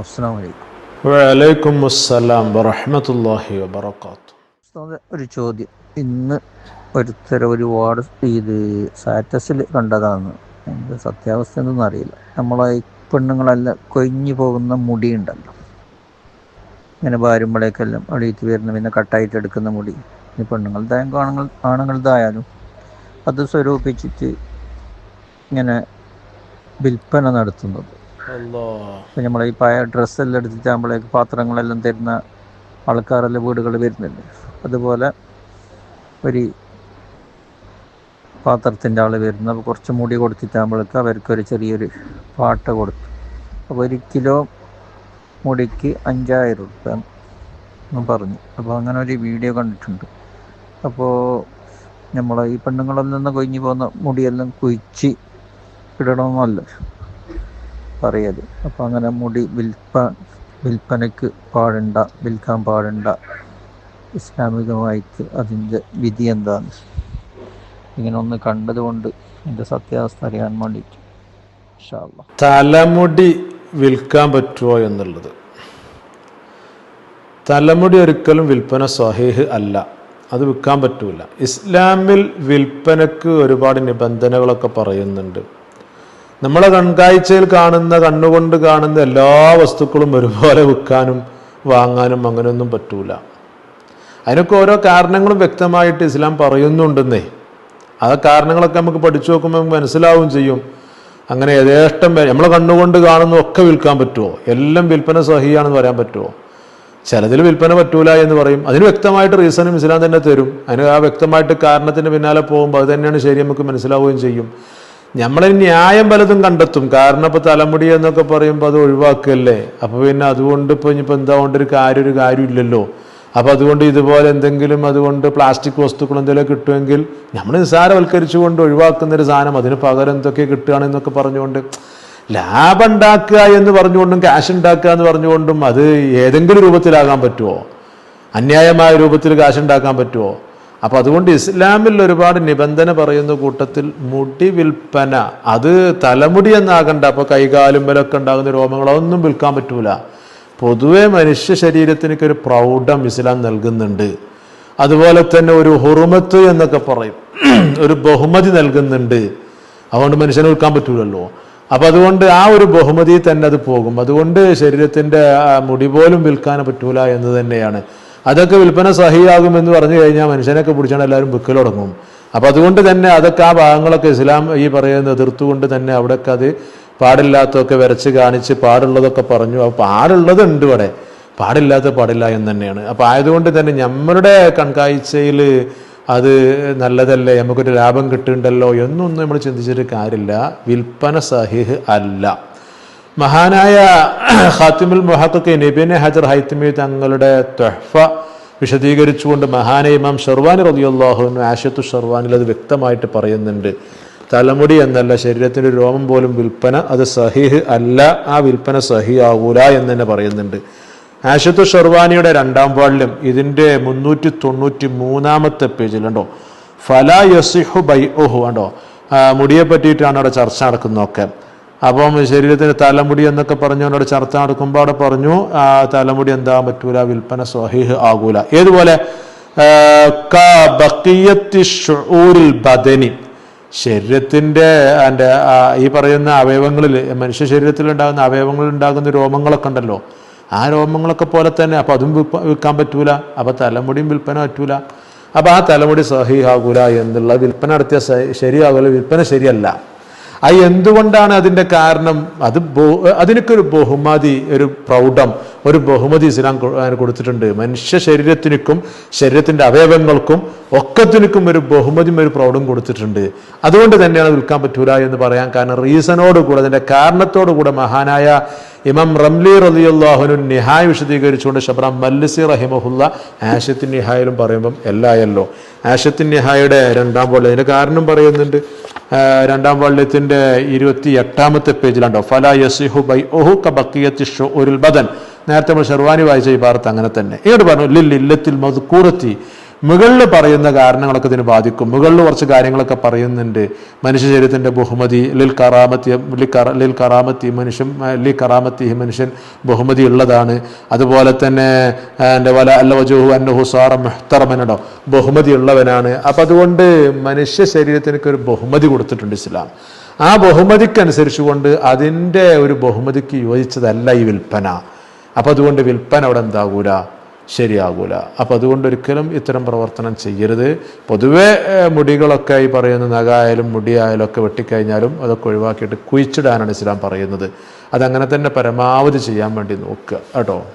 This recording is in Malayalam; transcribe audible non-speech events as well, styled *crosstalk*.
അസ്സാം വലൈക്കും വലൈക്കും അസ്സലാം വറഹമത്തല്ലാഹി വബർക്കാത്തു ഉസ്താദെ, ഒരു ചോദ്യം. ഇന്ന് ഒരുത്തർ ഒരുപാട് ഇത് സ്റ്റാറ്റസിൽ കണ്ടതാണ്. എന്റെ സത്യാവസ്ഥ എന്തെന്ന് അറിയില്ല. നമ്മളെ പെണ്ണുങ്ങളെല്ലാം കൊഴിഞ്ഞു പോകുന്ന മുടി ഉണ്ടല്ലോ ഇങ്ങനെ വാരുമ്പോഴേക്കെല്ലാം അടിയിട്ട് വരുന്ന പിന്നെ കട്ടായിട്ട് എടുക്കുന്ന മുടി. ഈ പെണ്ണുങ്ങളുടെയും ആണുങ്ങൾ ആണുങ്ങളുടെയായാലും അത് സ്വരൂപിച്ചിട്ട് ഇങ്ങനെ വിൽപ്പന നടത്തുന്നത്. നമ്മളെ ഈ പഴയ ഡ്രസ്സെല്ലാം എടുത്തിട്ടാകുമ്പോഴേക്ക് പാത്രങ്ങളെല്ലാം തരുന്ന ആൾക്കാരെല്ലാം വീടുകൾ വരുന്നുണ്ട് അതുപോലെ ഒരു പാത്രത്തിന്റെ ആൾ വരുന്ന. കുറച്ച് മുടി കൊടുത്തിട്ടാകുമ്പോഴേക്ക് അവർക്കൊരു ചെറിയൊരു പാട്ട് കൊടുത്തു. അപ്പോൾ ഒരു കിലോ മുടിക്ക് അഞ്ചായിരം റുപ്യ എന്ന് പറഞ്ഞു. അപ്പോൾ അങ്ങനെ ഒരു വീഡിയോ കണ്ടിട്ടുണ്ട്. അപ്പോൾ നമ്മൾ ഈ പെണ്ണുങ്ങളിൽ നിന്ന് കൊഴിഞ്ഞു പോകുന്ന മുടിയെല്ലാം കുഴിച്ച് ഇടണമെന്നല്ല പറയത് അപ്പോൾ അങ്ങനെ മുടി വിൽപ്പ വിൽപ്പനയ്ക്ക് പാടണ്ട വിൽക്കാൻ പാടണ്ട. ഇസ്ലാമികമായിട്ട് അതിന്റെ വിധി എന്താണ്? ഇങ്ങനെ ഒന്ന് കണ്ടതുകൊണ്ട് എന്റെ സത്യാവസ്ഥ അറിയാൻ വേണ്ടിയിട്ട്. തലമുടി വിൽക്കാൻ പറ്റുമോ എന്നുള്ളത്. തലമുടി ഒരിക്കലും വിൽപ്പന സ്വഹീഹ് അല്ല. അത് വിൽക്കാൻ പറ്റൂല. ഇസ്ലാമിൽ വിൽപ്പനക്ക് ഒരുപാട് നിബന്ധനകളൊക്കെ പറയുന്നുണ്ട്. നമ്മളെ കൺകാഴ്ചയിൽ കാണുന്ന കണ്ണുകൊണ്ട് കാണുന്ന എല്ലാ വസ്തുക്കളും ഒരുപോലെ വിൽക്കാനും വാങ്ങാനും അങ്ങനെയൊന്നും പറ്റൂല. അതിനൊക്കെ ഓരോ കാരണങ്ങളും വ്യക്തമായിട്ട് ഇസ്ലാം പറയുന്നുണ്ടെന്നേ. ആ കാരണങ്ങളൊക്കെ നമുക്ക് പഠിച്ചു നോക്കുമ്പോൾ നമുക്ക് മനസ്സിലാവും ചെയ്യും. അങ്ങനെ യഥേഷ്ടം നമ്മളെ കണ്ണുകൊണ്ട് കാണുന്ന ഒക്കെ വിൽക്കാൻ പറ്റുമോ എല്ലാം വിൽപ്പന സഹിയാണെന്ന് പറയാൻ പറ്റുമോ ചിലതിൽ വിൽപ്പന പറ്റൂല എന്ന് പറയും. അതിന് വ്യക്തമായിട്ട് റീസണും ഇസ്ലാം തന്നെ തരും. അതിന് ആ വ്യക്തമായിട്ട് കാരണത്തിന് പിന്നാലെ പോകുമ്പോൾ അത് തന്നെയാണ് ശരി നമുക്ക് മനസ്സിലാവുകയും ചെയ്യും. നമ്മളെ ന്യായം പലതും കണ്ടെത്തും. കാരണം ഇപ്പോൾ തലമുടി എന്നൊക്കെ പറയുമ്പോൾ അത് ഒഴിവാക്കല്ലേ? അപ്പോൾ പിന്നെ അതുകൊണ്ട് ഇപ്പോൾ ഇനിയിപ്പോൾ എന്താ കൊണ്ട് ഒരു കാര്യം ഒരു കാര്യമില്ലല്ലോ അപ്പോൾ അതുകൊണ്ട് ഇതുപോലെ എന്തെങ്കിലും അതുകൊണ്ട് പ്ലാസ്റ്റിക് വസ്തുക്കൾ എന്തെങ്കിലും കിട്ടുമെങ്കിൽ നമ്മൾ നിസ്സാരവൽക്കരിച്ചുകൊണ്ട് ഒഴിവാക്കുന്ന ഒരു സാധനം അതിന് പകരം എന്തൊക്കെ കിട്ടുകയാണെന്നൊക്കെ പറഞ്ഞുകൊണ്ട് ലാഭം ഉണ്ടാക്കുക എന്ന് പറഞ്ഞുകൊണ്ടും ക്യാഷ് ഉണ്ടാക്കുക എന്ന് പറഞ്ഞുകൊണ്ടും അത് ഏതെങ്കിലും രൂപത്തിലാകാൻ പറ്റുമോ അന്യായമായ രൂപത്തിൽ കാശ് ഉണ്ടാക്കാൻ പറ്റുമോ അപ്പോൾ അതുകൊണ്ട് ഇസ്ലാമിൽ ഒരുപാട് നിബന്ധന പറയുന്ന കൂട്ടത്തിൽ മുടി വിൽപ്പന അത് തലമുടി എന്നാകണ്ട അപ്പോൾ കൈകാലുമ്പലൊക്കെ ഉണ്ടാകുന്ന രോമങ്ങൾ അതൊന്നും വിൽക്കാൻ പറ്റൂല. പൊതുവെ മനുഷ്യ ശരീരത്തിനൊക്കെ ഒരു പ്രൗഢം ഇസ്ലാം നൽകുന്നുണ്ട്. അതുപോലെ തന്നെ ഒരു ഹുറുമത്ത് എന്നൊക്കെ പറയും. ഒരു ബഹുമതി നൽകുന്നുണ്ട്. അതുകൊണ്ട് മനുഷ്യനെ വിൽക്കാൻ പറ്റൂലല്ലോ. അപ്പൊ അതുകൊണ്ട് ആ ഒരു ബഹുമതി തന്നെ അത് പോകും. അതുകൊണ്ട് ശരീരത്തിന്റെ ആ മുടി പോലും വിൽക്കാൻ പറ്റൂല എന്ന് തന്നെയാണ്. അതൊക്കെ വിൽപ്പന സഹിയാകുമെന്ന് പറഞ്ഞു കഴിഞ്ഞാൽ മനുഷ്യനൊക്കെ പിടിച്ചാണ് എല്ലാവരും വിൽക്കൽ തുടങ്ങും അപ്പോൾ അതുകൊണ്ട് തന്നെ അതൊക്കെ ആ ഭാഗങ്ങളൊക്കെ ഇസ്ലാം ഈ പറയുന്ന എതിർത്തുകൊണ്ട് തന്നെ അവിടെയൊക്കെ അത് പാടില്ലാത്തതൊക്കെ വരച്ച് കാണിച്ച് പാടുള്ളതൊക്കെ പറഞ്ഞു. അപ്പോൾ പാടുള്ളത് ഉണ്ട് ഇവിടെ. പാടില്ലാത്ത പാടില്ല എന്ന് തന്നെയാണ്. അപ്പോൾ ആയതുകൊണ്ട് തന്നെ നമ്മളുടെ കൺകാഴ്ചയിൽ അത് നല്ലതല്ലേ? നമുക്കൊരു ലാഭം കിട്ടുന്നുണ്ടല്ലോ എന്നൊന്നും നമ്മൾ ചിന്തിച്ചിട്ട് കാര്യമില്ല. വിൽപ്പന സഹിഹ് അല്ല. മഹാനായ *clears throat* ഖാത്തിമുൽ മുഹഖക്ക് നബിനെ ഹജർ ഹൈത്തമി തങ്ങളുടെ തൊഹഫ വിശദീകരിച്ചുകൊണ്ട് മഹാന ഇമാം ഷെർവാനി റളിയല്ലാഹുവിന് ആഷത്തു ഷെർവാനിൽ അത് വ്യക്തമായിട്ട് പറയുന്നുണ്ട്. തലമുടി എന്നല്ല ശരീരത്തിന്റെ രോമം പോലും വിൽപ്പന അത് സഹിഹ് അല്ല ആ വിൽപ്പന സഹി ആവൂല എന്ന് തന്നെ പറയുന്നുണ്ട്. ആഷത്തു ഷെർവാനിയുടെ രണ്ടാം വാളിലും ഇതിന്റെ മുന്നൂറ്റി തൊണ്ണൂറ്റി മൂന്നാമത്തെ പേജിലുണ്ടോ ഫല യസിഹു ബൈ ഓഹു ഉണ്ടോ? മുടിയെ പറ്റിയിട്ടാണ് അവിടെ ചർച്ച നടക്കുന്നതൊക്കെ. അപ്പം ശരീരത്തിന് തലമുടി എന്നൊക്കെ പറഞ്ഞു എന്നോട് ചർച്ച നടക്കുമ്പോൾ അവിടെ പറഞ്ഞു ആ തലമുടി എന്താ പറ്റൂല വിൽപ്പന സ്വഹീഹ് ആകൂല. ഏതുപോലെ? ബദനി. ശരീരത്തിന്റെ എന്റെ ഈ പറയുന്ന അവയവങ്ങളിൽ മനുഷ്യ ശരീരത്തിൽ ഉണ്ടാകുന്ന അവയവങ്ങളിൽ ഉണ്ടാകുന്ന രോമങ്ങളൊക്കെ ഉണ്ടല്ലോ. ആ രോമങ്ങളൊക്കെ പോലെ തന്നെ അപ്പൊ അതും വിൽക്കാൻ പറ്റൂല. അപ്പൊ തലമുടിയും വിൽപ്പന പറ്റൂല. അപ്പൊ ആ തലമുടി സഹിയാകൂല എന്നുള്ള വിൽപ്പന നടത്തിയ ശരിയാകൂല വിൽപ്പന ശരിയല്ല. അത് എന്തുകൊണ്ടാണ് അതിന്റെ കാരണം? അത് അതിനൊക്കെ ഒരു ബഹുമതി ഒരു പ്രൗഢം ഒരു ബഹുമതി ഇസ്ലാം കൊടുത്തിട്ടുണ്ട്. മനുഷ്യ ശരീരത്തിനും ശരീരത്തിന്റെ അവയവങ്ങൾക്കും ഒക്കത്തിനും ഒരു ബഹുമതിയും ഒരു പ്രൗഢം കൊടുത്തിട്ടുണ്ട്. അതുകൊണ്ട് തന്നെയാണ് വിൽക്കാൻ പറ്റൂല എന്ന് പറയാൻ കാരണം റീസണോട് കൂടെ അതിന്റെ കാരണത്തോടുകൂടെ മഹാനായ ഇമാം റംലി റലിയുള്ളാഹുനു നിഹായ് വിശദീകരിച്ചുകൊണ്ട് ഷബ്രാം മല്ലിസി റഹിമഹുല്ല ആഷത്തിൻ നിഹായിലും പറയുമ്പം എല്ലായല്ലോ. ആഷത്തിൻ നിഹായുടെ രണ്ടാം പോലെ അതിന്റെ കാരണം പറയുന്നുണ്ട്. രണ്ടാം വള്ളിയത്തിന്റെ ഇരുപത്തി എട്ടാമത്തെ പേജിലുണ്ടോ? ഫല യസിഹു ബൈ ഒഹു കബക്കിയത്തി ഒരു ബദൻ. നേരത്തെ നമ്മൾ ഷെർവാനി വായിച്ച ഈ ഭാഗത്ത് അങ്ങനെ തന്നെ. ഇങ്ങോട്ട് പറഞ്ഞു ലിൽ ഇല്ലത്തിൽ മധുക്കൂറത്തി മുകളിൽ പറയുന്ന കാരണങ്ങളൊക്കെ ഇതിന് ബാധിക്കും. മുകളിൽ കുറച്ച് കാര്യങ്ങളൊക്കെ പറയുന്നുണ്ട്. മനുഷ്യ ശരീരത്തിന്റെ ബഹുമതി ലിൽ കറാമത്തി ലിൽ കറ- ലിൽ കറാമത്തി മനുഷ്യൻ ലി കറാമത്തി മനുഷ്യൻ ബഹുമതി ഉള്ളതാണ്. അതുപോലെ തന്നെ എന്റെ വല അല്ല വജുഹു അന്നഹു ഹുസാറ മെഹ്തറമനടോ ബഹുമതി ഉള്ളവനാണ്. അപ്പം അതുകൊണ്ട് മനുഷ്യ ശരീരത്തിനൊക്കെ ഒരു ബഹുമതി കൊടുത്തിട്ടുണ്ട് ഇസ്ലാം. ആ ബഹുമതിക്കനുസരിച്ചുകൊണ്ട് അതിന്റെ ഒരു ബഹുമതിക്ക് യോജിച്ചതല്ല ഈ വിൽപ്പന. അപ്പം അതുകൊണ്ട് വിൽപ്പന അവിടെ എന്താകൂല ശരിയാകൂല. അപ്പം അതുകൊണ്ടൊരിക്കലും ഇത്തരം പ്രവർത്തനം ചെയ്യരുത്. പൊതുവേ മുടികളൊക്കെ ഈ പറയുന്ന നഖായാലും മുടിയായാലും ഒക്കെ വെട്ടിക്കഴിഞ്ഞാലും അതൊക്കെ ഒഴിവാക്കിയിട്ട് കുഴിച്ചിടാനാണ് ഇസ്ലാം പറയുന്നത്. അതങ്ങനെ തന്നെ പരമാവധി ചെയ്യാൻ വേണ്ടി നോക്കുക. കേട്ടോ?